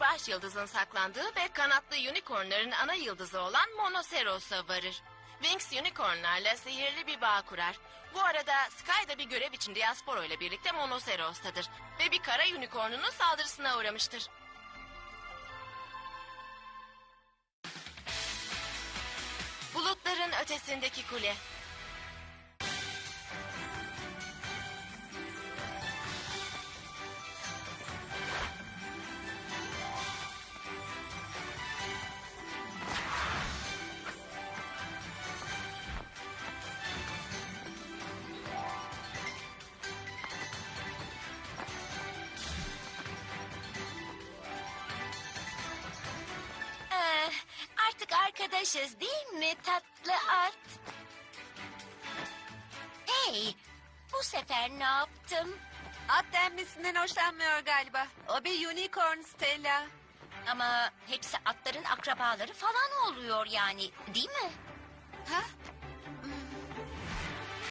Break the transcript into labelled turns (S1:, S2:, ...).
S1: baş yıldızın saklandığı ve kanatlı unicornların ana yıldızı olan Monoceros'a varır. Wings unicornlarla sihirli bir bağ kurar. Bu arada Sky da bir görev için Diasporo ile birlikte Monoceros'tadır ve bir kara unicornunun saldırısına uğramıştır. Bulutların ötesindeki kule.
S2: Arkadaşız değil mi tatlı at? Hey, bu sefer ne yaptım?
S3: At denmesinden hoşlanmıyor galiba. O bir unicorn Stella.
S2: Ama hepsi atların akrabaları falan oluyor yani, değil mi?
S3: Ha?